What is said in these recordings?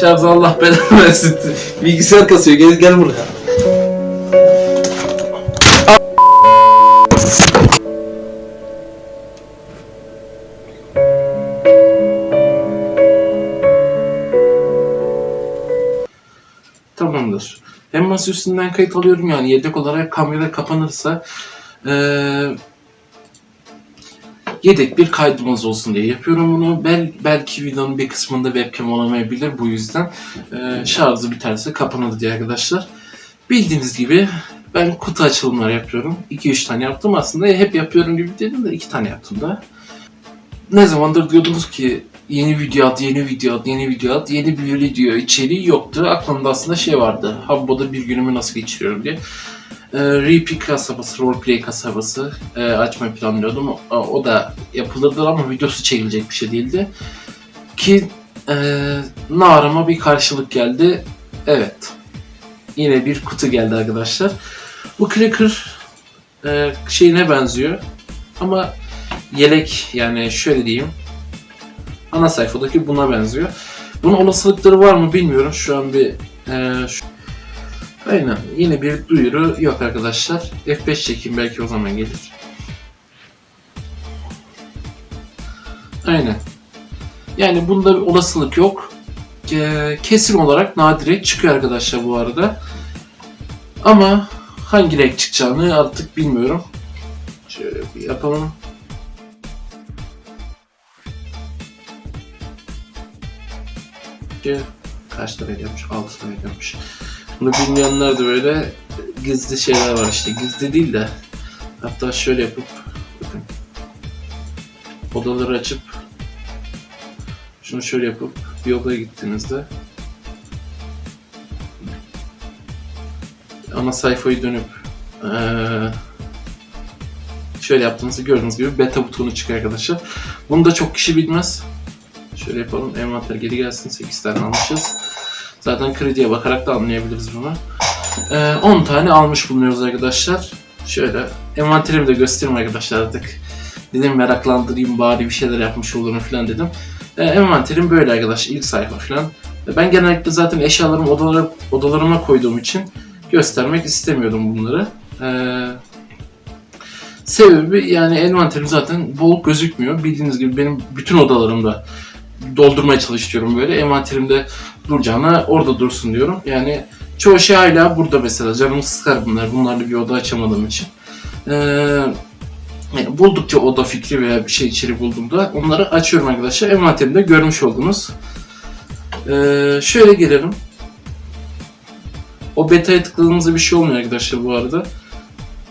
Şarjı Allah belanı versin. Bilgisayar kasıyor. Gel gel buraya. Tamamdır. Hem masa üstünden kayıt alıyorum yani yedek olarak kamera kapanırsa eee yedek bir kaydımız olsun diye yapıyorum bunu. Bel, belki videonun bir kısmında webcam olamayabilir bu yüzden eee şarjı biterse kapanır diye arkadaşlar. Bildiğiniz gibi ben kutu açılımları yapıyorum. 2-3 tane yaptım aslında. Hep yapıyorum gibi dedim de 2 tane yaptım da. Ne zamandır diyordunuz ki yeni video at, yeni video at, yeni video at, yeni bir video içeriği yoktu. Aklımda aslında şey vardı. Habbo'da bir günümü nasıl geçiriyorum diye. Ee, Repeat kasabası, roleplay kasabası e, açmayı planlıyordum. O, o da yapılırdı ama videosu çekilecek bir şey değildi. Ki e, narıma bir karşılık geldi. Evet. Yine bir kutu geldi arkadaşlar. Bu Cracker e, şeyine benziyor. Ama yelek yani şöyle diyeyim. Ana sayfadaki buna benziyor. Bunun olasılıkları var mı bilmiyorum. Şu an bir e, şu- Aynen. Yine bir duyuru yok arkadaşlar. F5 çekeyim belki o zaman gelir. Aynen. Yani bunda bir olasılık yok. E, kesin olarak nadire çıkıyor arkadaşlar bu arada. Ama hangi renk çıkacağını artık bilmiyorum. Şöyle bir yapalım. Kaç lira ediyormuş? 6 lira ediyormuş. Bunu bilmeyenler de böyle gizli şeyler var işte. Gizli değil de hatta şöyle yapıp odaları açıp şunu şöyle yapıp bir odaya gittiğinizde ana sayfayı dönüp eee, şöyle yaptığınızda gördüğünüz gibi beta butonu çıkıyor arkadaşlar. Bunu da çok kişi bilmez. Şöyle yapalım. Envanter geri gelsin. 8 tane almışız. Zaten krediye bakarak da anlayabiliriz bunu. Ee, 10 tane almış bulunuyoruz arkadaşlar. Şöyle envanterimi de göstereyim arkadaşlar artık. Dedim meraklandırayım bari bir şeyler yapmış olurum falan dedim. Ee, envanterim böyle arkadaşlar. ilk sayfa falan. Ee, Ben genellikle zaten eşyalarımı odalara, odalarıma koyduğum için göstermek istemiyordum bunları. Ee, sebebi yani envanterim zaten bol gözükmüyor. Bildiğiniz gibi benim bütün odalarımda doldurmaya çalışıyorum böyle. Envanterimde duracağına orada dursun diyorum. Yani çoğu şey hala burada mesela. Canım sıkar bunlar. Bunlarla bir oda açamadığım için. Ee, yani buldukça oda fikri veya bir şey içeri bulduğumda onları açıyorum arkadaşlar. Envanterimde görmüş oldunuz. Ee, şöyle gelelim. O beta'ya tıkladığımızda bir şey olmuyor arkadaşlar bu arada.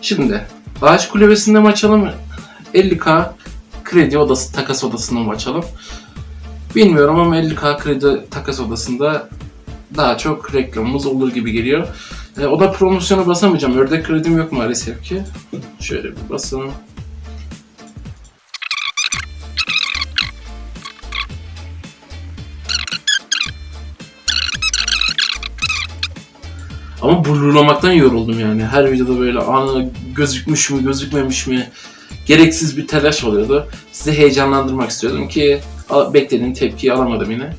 Şimdi ağaç kulübesinde mi açalım? 50k kredi odası, takas odasını mı açalım? Bilmiyorum ama 50k kredi takas odasında daha çok reklamımız olur gibi geliyor. E, o da promosyona basamayacağım. Ördek kredim yok maalesef ki. Şöyle bir basalım. Ama blurlamaktan yoruldum yani. Her videoda böyle ana gözükmüş mü gözükmemiş mi gereksiz bir telaş oluyordu. Sizi heyecanlandırmak istiyordum ki beklediğim tepkiyi alamadım yine.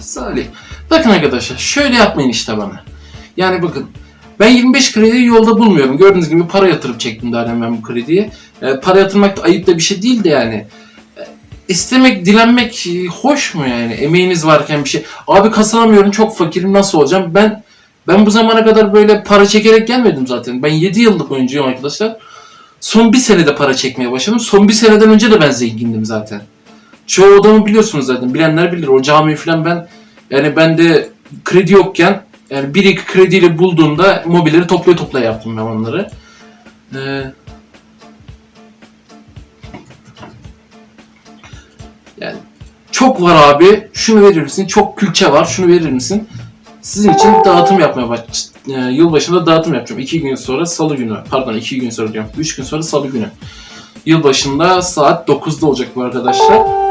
Salih. Bakın arkadaşlar şöyle yapmayın işte bana. Yani bakın ben 25 krediyi yolda bulmuyorum. Gördüğünüz gibi para yatırıp çektim daha hemen bu krediyi. E, para yatırmak da ayıp da bir şey değil de yani. E, istemek, dilenmek e, hoş mu yani? Emeğiniz varken bir şey. Abi kazanamıyorum çok fakirim nasıl olacağım? Ben ben bu zamana kadar böyle para çekerek gelmedim zaten. Ben 7 yıllık oyuncuyum arkadaşlar. Son bir senede para çekmeye başladım. Son bir seneden önce de ben zengindim zaten. Çoğu adamı biliyorsunuz zaten. Bilenler bilir. O camiyi falan ben yani ben de kredi yokken yani bir iki krediyle bulduğumda mobilleri toplaya toplaya yaptım ben onları. Ee, yani çok var abi. Şunu verir misin? Çok külçe var. Şunu verir misin? Sizin için dağıtım yapmaya baş... e, yılbaşında dağıtım yapacağım. İki gün sonra salı günü. Pardon iki gün sonra diyorum. Üç gün sonra salı günü. Yılbaşında saat 9'da olacak bu arkadaşlar.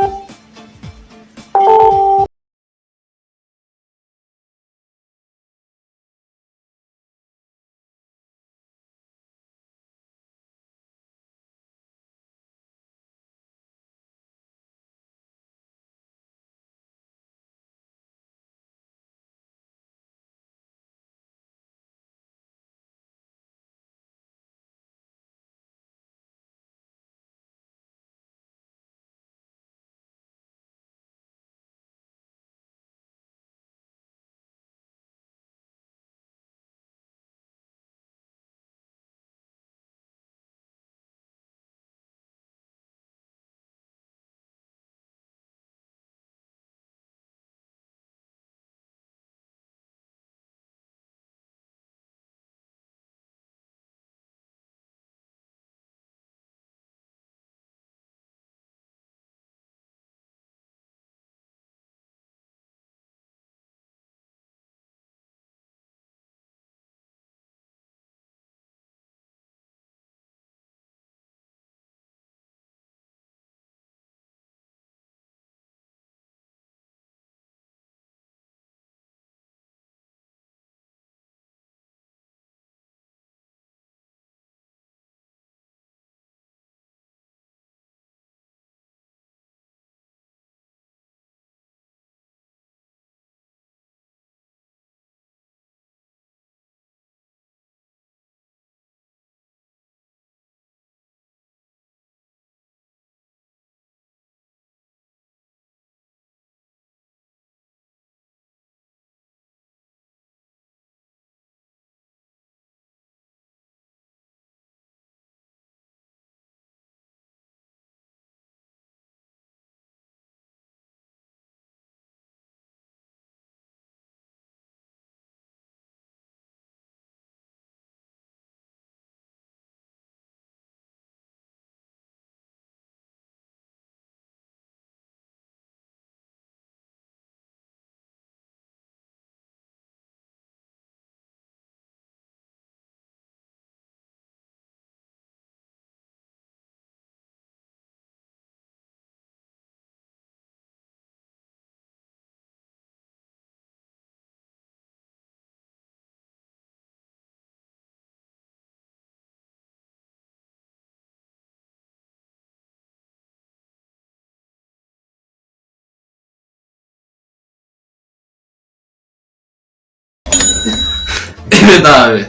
Evet abi.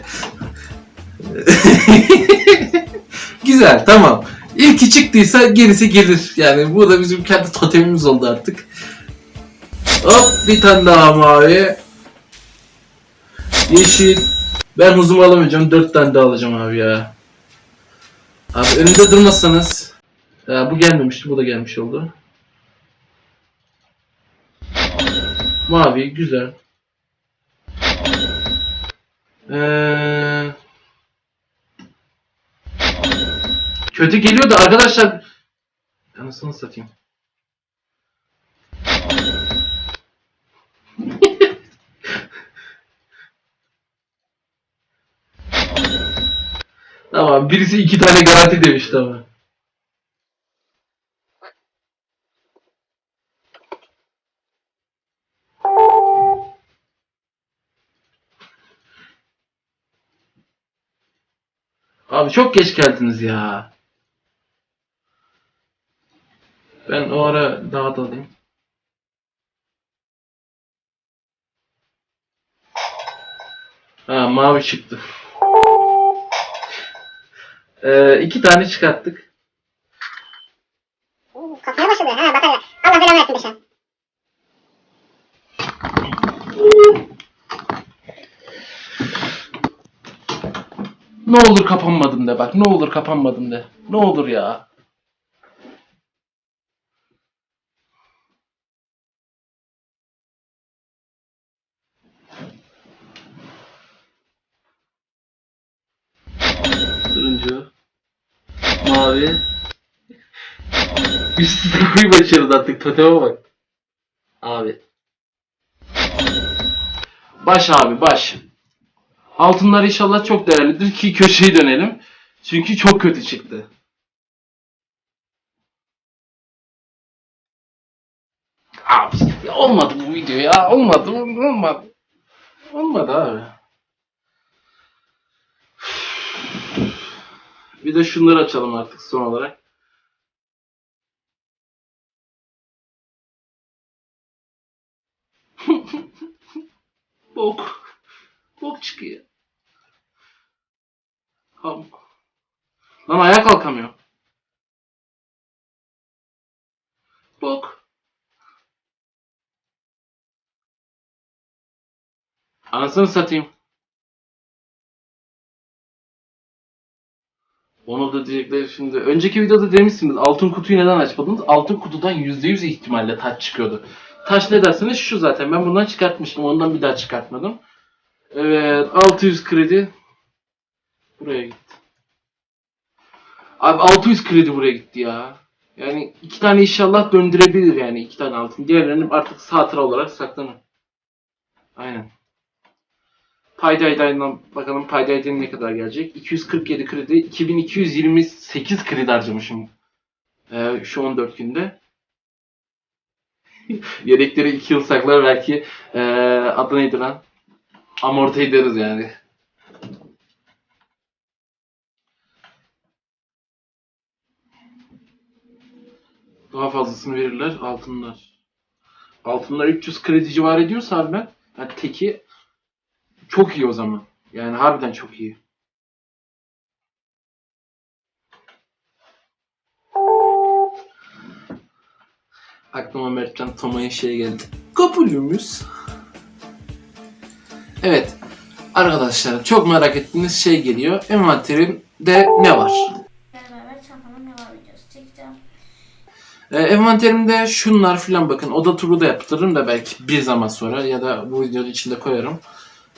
Güzel tamam. İlki çıktıysa gerisi gelir. Yani bu da bizim kendi totemimiz oldu artık. Hop bir tane daha mavi. Yeşil. Ben hızımı alamayacağım. Dört tane daha alacağım abi ya. Abi önümde durmazsanız. Ya, bu gelmemişti. Bu da gelmiş oldu. Mavi güzel. Ee, kötü geliyordu arkadaşlar. Anasını satayım. tamam birisi iki tane garanti demişti ama. Abi çok geç geldiniz ya. Ben o ara daha da alayım. Ha mavi çıktı. Ee, iki tane çıkarttık. Oo, Kasmaya başladı. Ha batarya. Allah belanı versin Beşen. Ne olur kapanmadım de bak. Ne olur kapanmadım de. Ne olur ya. Turuncu. Mavi. Üst koyu başarılı artık. Toteme bak. Abi. Baş abi baş. Altınlar inşallah çok değerlidir ki köşeyi dönelim. Çünkü çok kötü çıktı. Abi ya olmadı bu video ya. Olmadı. Olmadı. Olmadı abi. Bir de şunları açalım artık son olarak. Bok. Bok çıkıyor. Lan ayağa kalkamıyor. Bok. Anasını satayım. Onu da diyecekler şimdi. Önceki videoda demişsiniz altın kutuyu neden açmadınız? Altın kutudan %100 ihtimalle taç çıkıyordu. Taş ne derseniz şu zaten. Ben bundan çıkartmıştım. Ondan bir daha çıkartmadım. Evet 600 kredi. Buraya gitti. Abi 600 kredi buraya gitti ya. Yani iki tane inşallah döndürebilir yani iki tane altın. Diğerlerini artık hatıra olarak saklanır. Aynen. Payday'dan bakalım Payday'dan ne kadar gelecek? 247 kredi, 2228 kredi harcamışım. Ee, şu 14 günde. Yedekleri 2 yıl saklar belki ee, adı neydi lan? Amorti ederiz yani. Daha fazlasını verirler altınlar. Altınlar 300 kredi civarı ediyorsa harbiden yani teki çok iyi o zaman. Yani harbiden çok iyi. Aklıma Mertcan Toma'ya şey geldi. Kabulümüz. Evet. Arkadaşlar çok merak ettiğiniz şey geliyor. Envanterimde ne var? beraber çantamın ne var videosu çekeceğim. E, envanterimde şunlar filan bakın. Oda turu da yaptırırım da belki bir zaman sonra ya da bu videonun içinde koyarım.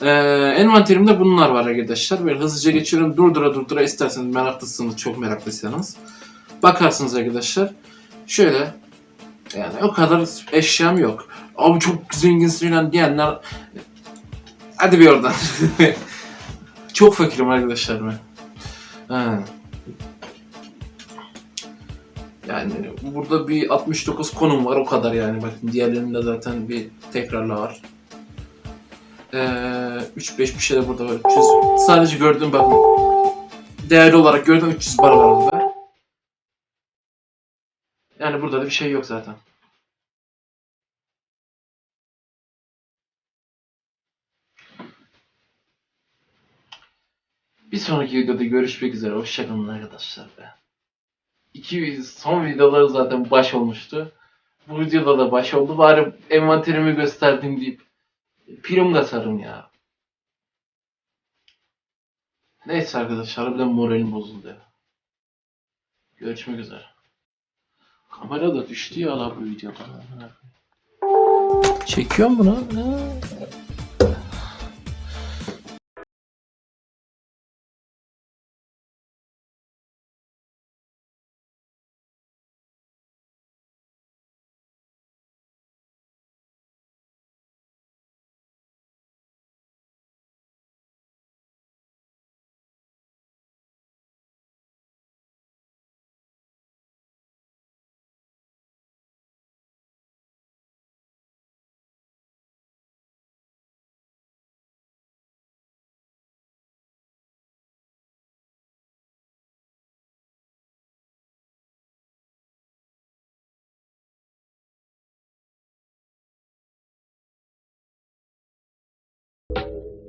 E, envanterimde bunlar var arkadaşlar. Böyle hızlıca geçiyorum. Durdura durdura isterseniz meraklısınız, çok meraklıysanız. Bakarsınız arkadaşlar. Şöyle yani o kadar eşyam yok. Abi çok zenginsin falan diyenler hadi bir oradan. çok fakirim arkadaşlar ben. Ha. Yani burada bir 69 konum var o kadar yani bakın diğerlerinde zaten bir tekrarla var. Ee, 3-5 bir şey de burada var. 300. Sadece gördüğüm bakın değerli olarak gördüğüm 300 bar var burada. Yani burada da bir şey yok zaten. sonraki videoda görüşmek üzere. Hoşçakalın arkadaşlar be. İki son videoları zaten baş olmuştu. Bu videoda da baş oldu. Bari envanterimi gösterdim deyip prim kasarım ya. Neyse arkadaşlar harbiden moralim bozuldu ya. Görüşmek üzere. Kamera da düştü ya la bu videoda. Çekiyor mu lan? you